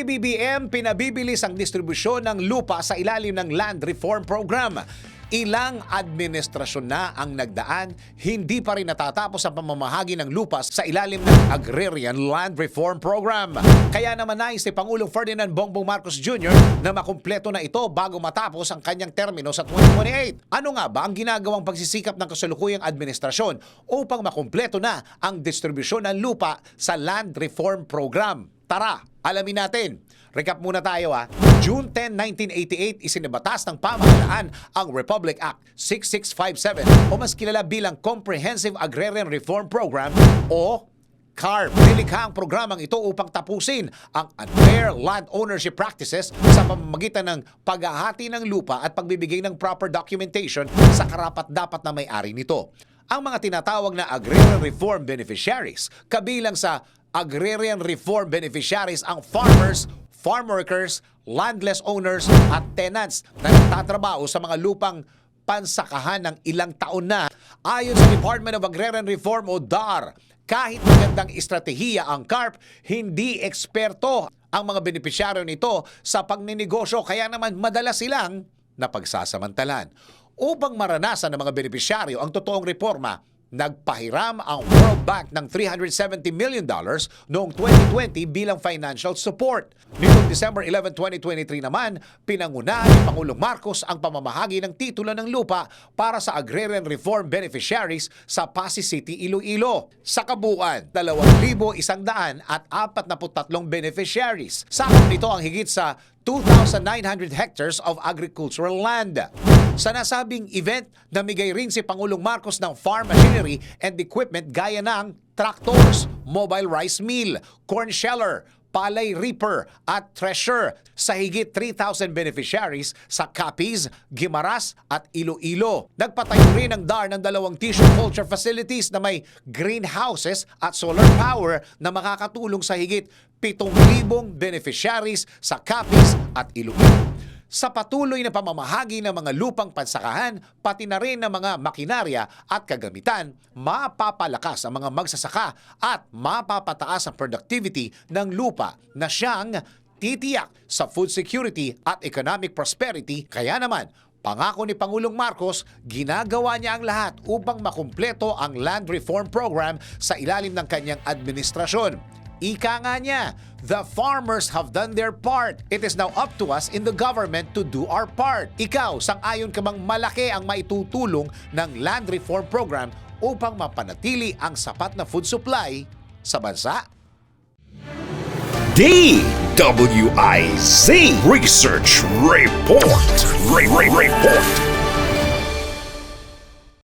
PBBM pinabibilis ang distribusyon ng lupa sa ilalim ng Land Reform Program. Ilang administrasyon na ang nagdaan, hindi pa rin natatapos ang pamamahagi ng lupa sa ilalim ng Agrarian Land Reform Program. Kaya naman nais ni Pangulong Ferdinand Bongbong Marcos Jr. na makumpleto na ito bago matapos ang kanyang termino sa 2028. Ano nga ba ang ginagawang pagsisikap ng kasalukuyang administrasyon upang makumpleto na ang distribusyon ng lupa sa Land Reform Program? Tara, alamin natin. Recap muna tayo ha. June 10, 1988, isinibatas ng pamahalaan ang Republic Act 6657 o mas kilala bilang Comprehensive Agrarian Reform Program o CARP. Nilikha ang programang ito upang tapusin ang unfair land ownership practices sa pamamagitan ng paghahati ng lupa at pagbibigay ng proper documentation sa karapat-dapat na may-ari nito. Ang mga tinatawag na agrarian reform beneficiaries, kabilang sa agrarian reform beneficiaries ang farmers, farm workers, landless owners at tenants na nagtatrabaho sa mga lupang pansakahan ng ilang taon na. Ayon sa Department of Agrarian Reform o DAR, kahit magandang estratehiya ang CARP, hindi eksperto ang mga benepisyaryo nito sa pagninegosyo kaya naman madalas silang napagsasamantalan. Upang maranasan ng mga benepisyaryo ang totoong reforma, nagpahiram ang World Bank ng 370 million dollars noong 2020 bilang financial support. Nitong December 11, 2023 naman, pinangunahan ni Pangulong Marcos ang pamamahagi ng titulo ng lupa para sa agrarian reform beneficiaries sa Pasig City, Iloilo. Sa kabuuan, 2,143 beneficiaries. Sakop nito ang higit sa 2,900 hectares of agricultural land. Sa nasabing event, namigay rin si Pangulong Marcos ng farm machinery and equipment gaya ng tractors, mobile rice mill, corn sheller, palay reaper at thresher sa higit 3,000 beneficiaries sa Capiz, Guimaras at Iloilo. Nagpatayo rin ng DAR ng dalawang tissue culture facilities na may greenhouses at solar power na makakatulong sa higit 7,000 beneficiaries sa Capiz at Iloilo sa patuloy na pamamahagi ng mga lupang pansakahan, pati na rin ng mga makinarya at kagamitan, mapapalakas ang mga magsasaka at mapapataas ang productivity ng lupa na siyang titiyak sa food security at economic prosperity. Kaya naman, Pangako ni Pangulong Marcos, ginagawa niya ang lahat upang makumpleto ang land reform program sa ilalim ng kanyang administrasyon. Ika nga niya, the farmers have done their part. It is now up to us in the government to do our part. Ikaw, sang-ayon ka bang malaki ang maitutulong ng land reform program upang mapanatili ang sapat na food supply sa bansa? DWIZ Research Report. Re- Re- Report.